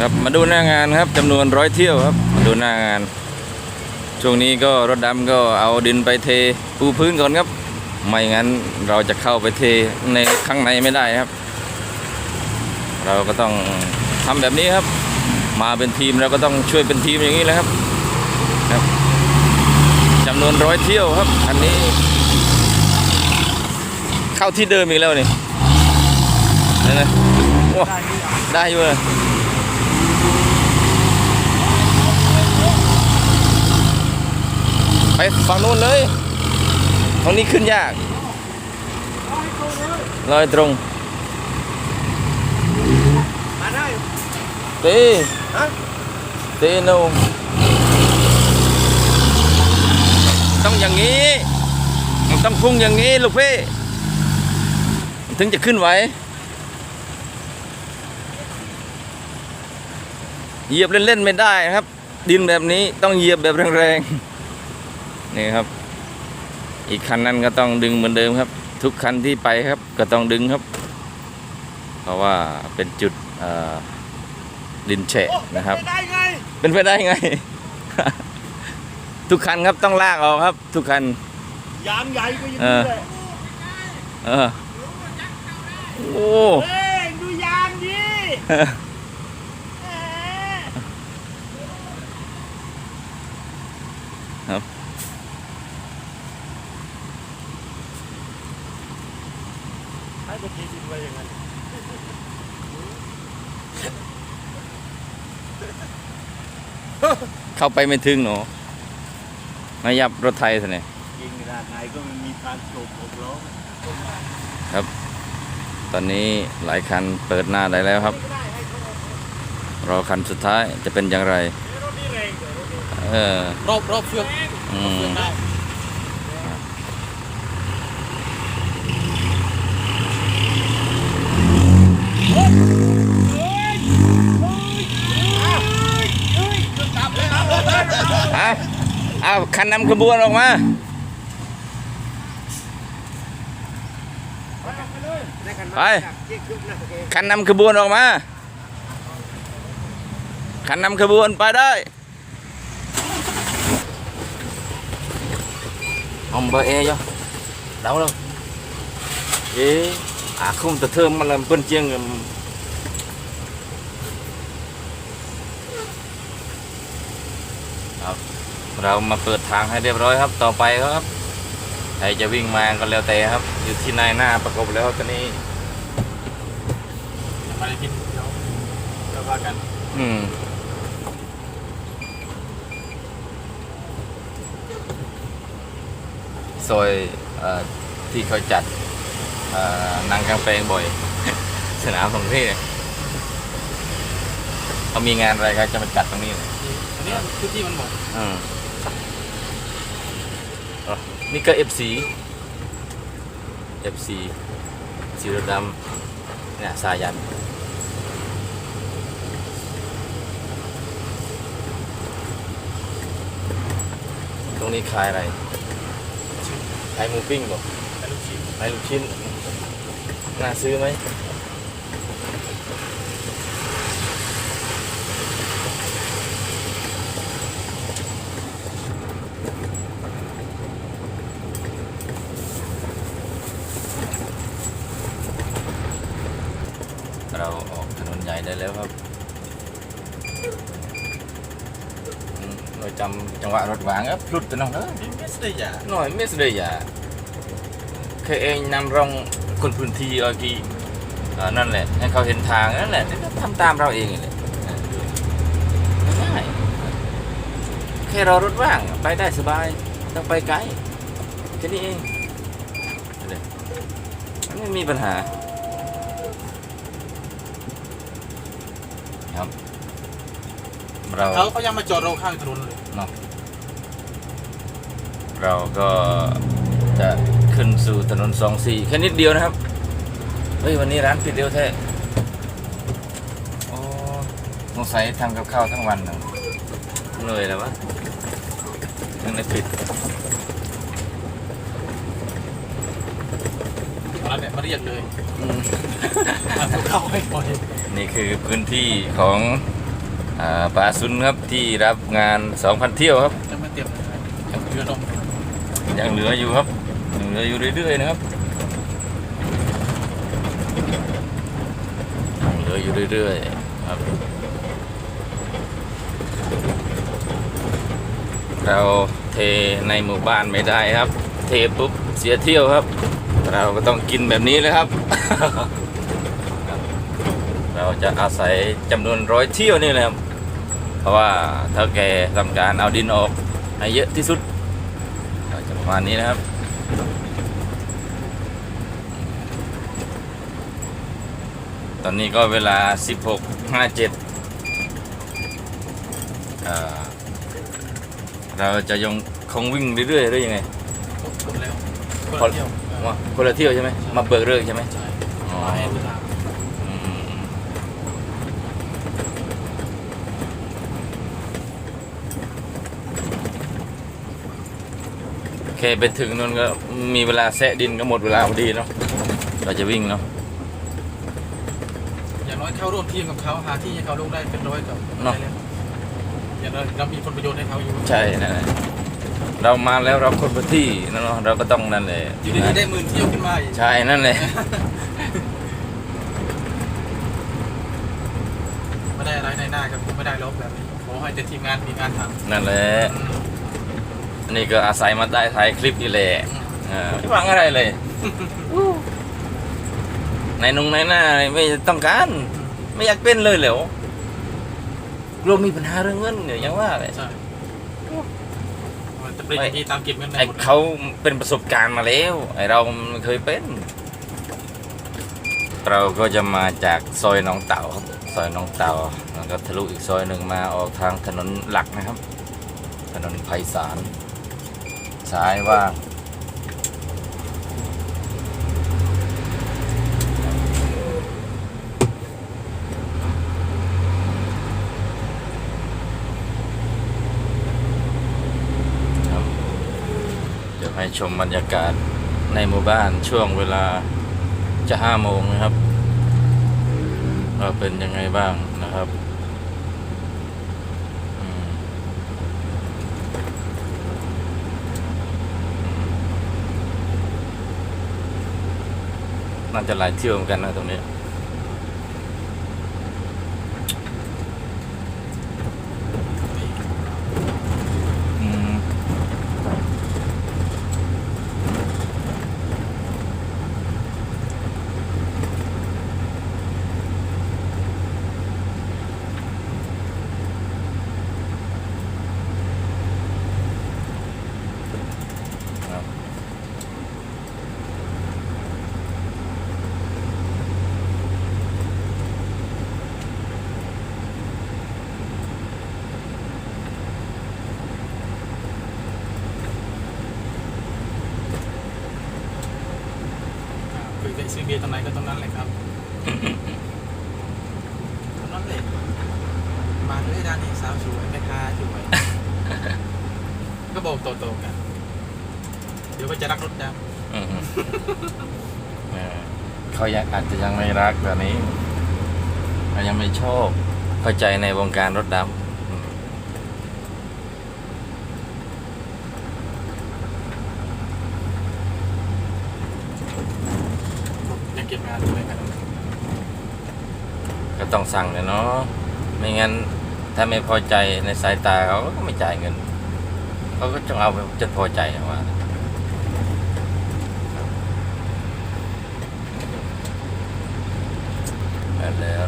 ครับมาดูหน้างานครับจำนวนร้อยเที่ยวครับมาดูหน้างาน ช่วงนี้ก็รถดำก็เอาดินไปเทปูพื้นก่อนครับ ไม่งั้นเราจะเข้าไปเทในข้างในไม่ได้ครับ เราก็ต้องทำแบบนี้ครับ มาเป็นทีมเราก็ต้องช่วยเป็นทีมอย่างนี้แหละครับครับจำนวนร้อยเที่ยวครับ อันนี้ เข้าที่เดิมอีกแล้วนี่นะได้อยู่เลย ไปฝั่งนู้นเลยตรงนี้ขึ้นยากลอยตรงมาได้เต้เต้โนต้องอย่างนี้มันต้องพุ่งอย่างนี้ลูกพี่ถึงจะขึ้นไหวเหยียบเล่นๆไม่ได้ครับ ดินแบบนี้ต้องเหยียบแบบแรงๆ นี่ครับ อีกคันนั้นก็ต้องดึงเหมือนเดิมครับ ทุกคันที่ไปครับ ก็ต้องดึงครับ เพราะว่าเป็นจุดเอ่อดินแฉะนะครับไม่ได้ไงเป็นไปได้ไง ทุกคันครับต้องลากออกครับ ทุกคันยางใหญ่ก็อยังเอนี้อเลยเออโอ้เฮ้ยดูยางดิเอ๊ะครับ ให้ไปทีดินไว้อย่างนั้นเข้าไปไม่ถึงหนูมายับรถไทยสิเนี่ยยิงขนาดไหนก็มันมีการโฉบหกล้อตอนนี้หลายคันเปิดหน้าได้แล้วครับ รอคันสุดท้ายจะเป็นอย่างไรรถนี่แรงกว่ารถนี้เออรอบรอบเฟืองอืม เฟืองได้ เอา อาคันนำกระบวนออกมาไปคันนำกระบวนออกมา คันนำกระบวนไปได้อมเบเอจ้ะเดาเลยเอ๊ะอาคุ้มตัวเธอมา mà làm bên chiêng ừm. ครับ เรามาเปิดทางให้เรียบร้อยครับ ต่อไปครับใครจะวิ่งมาก็แล้วแต่ครับ อยู่ที่นายหน้าประกบแล้วตอนนี้มาได้กินเดี๋ยวเราว่ากัน อืมซอยเอ่อที่เขาจัดเอ่อนางกลางแปลงบ่อย สนามตรงนี้เนี่ยเขามีงานอะไรเขาจะมาจัดตรงนี้เลยอันนี้พื้นที่มันหมดอืม อ๋อนี่ก็ FC FC สีรถดำเนี่ยสายันตรงนี้ขายอะไรขายหมูปิ้งบ่แต่ลูกชิ้นขายลูกชิ้น น่าซื้อไหม เราออกถนนใหญ่ได้แล้วครับ อืมเราจำจังหวะรถวางเอ๊ะพลุดตัวน้องเอ้ยนี่ไม่ใช่ยาหน่อยไม่สเลยอะเคยเองนำร่องคนพื้นที่เอากี่เอ่อนั่นแหละให้เขาเห็นทางนั่นแหละก็ทำตามเราเองนี่แหละง่ายๆแค่รอรถว่างไปได้สบายต้องไปไกลแค่นี้เองเลยไม่มีปัญหา ครับ เราเขาเขายังมาจอดเราข้างถนนเลยเราก็จะขึ้นสู่ถนนสองสี่แค่นิดเดียวนะครับ เฮ้ย วันนี้ร้านปิดเร็วแท้โอ้สงสัยทำกับข้าวทั้งวันนะเหนื่อยแล้ววะยังไม่ปิดตอนนั้นเนี่ยมาเรียกเลยอืมเอาเข้าให้ก่อนนี่คือพื้นที่ของอ่า ปลาซุนครับที่รับงาน 2,000 เที่ยวครับจะไม่เตรียมเลยเรือลงยังเหลืออยู่ครับยังเหลืออยู่เรื่อยๆนะครับยังเหลืออยู่เรื่อยๆครับ เราเทในหมู่บ้านไม่ได้ครับ เทปุ๊บเสียเที่ยวครับ เราก็ต้องกินแบบนี้เลยครับเราจะอาศัยจำนวนร้อยเที่ยวนี่แหละครับ เพราะว่าเท่าแกทำการเอาดินออกให้เยอะที่สุดก็จะประมาณนี้นะครับตอนนี้ก็เวลา 16.57อ่าเราจะยังคงวิ่งเรื่อยๆหรือยังไงครบแล้วคนละเที่ยวว่าคนละเที่ยวใช่ไหมมาเบิกเลิกใช่ไหมใช่อ๋อ มาให้เวลา อืม โอเคไปถึงนู่นก็มีเวลาแซะดินก็หมดเวลาพอดีเนาะเราจะวิ่งเนาะอย่างน้อยเข้าร่วมทีมกับเขาหาที่ให้เขาลงได้เป็นร้อยกับเนาะได้แล้วอย่างน้อยเรามีผลประโยชน์ให้เขาอยู่ใช่นั่นแหละเรามาแล้วเราคนพื้นที่นั่นเนาะเราก็ต้องนั่นแหละอยู่ดีๆได้หมื่นเที่ยวขึ้นมาอีกใช่นั่นแหละไม่ได้อะไรในหน้าครับไม่ได้ลบแบบนี้ขอให้แต่ทีมงานมีงานทำนั่นแหละอืมอั นนี้ก็อาศัยมาได้ถ่ายคลิปนี่แหละเออไม่หวังอะไรเลยในนงในหน้าไม่ต้องการ ไม่อยากเป็นเลยเหรอเรามีปัญหาเรื่องเงินเนี่ยยังว่าเลยใช่มันจะเป็นอย่างนี้ตามเก็บเงินได้ไอ้หมดเขาเป็นประสบการณ์มาแล้ว ไอ้เราไม่เคยเป็น เราก็จะมาจากซอยหนองเต่าครับซอยหนองเต่าแล้วก็ทะลุอีกซอยหนึ่งมาออกทางถนนหลักนะครับ ถนนไพศาล ซ้ายว่างครับเดี๋ยวให้ชมบรรยากาศในหมู่บ้านช่วงเวลาจะห้าโมงนะครับว่าเป็นยังไงบ้างนะครับอืม น่าจะหลายเที่ยวเหมือนกันนะตรงนี้ อืมครับ คุยกับซื้อเบียร์ตรงไหนก็ตรงนั้นเลยครับตรงนั้นเลยมาเลยร้านนี้สาวสวยแม่ค้าสวยก็บอกโตๆกันเดี๋ยวก็จะรักรถดำอืมเออเขายังอาจจะยังไม่รักแบบนี้เขายังไม่ชอบเข้าใจในวงการรถดำอืม ยังเก็บงานอยู่เลยครับ ก็ต้องสั่งเลยเนาะไม่งั้นถ้าไม่พอใจในสายตาเขาก็ไม่จ่ายเงินเขาก็ต้องเอาไปจนพอใจว่าแล้วเรา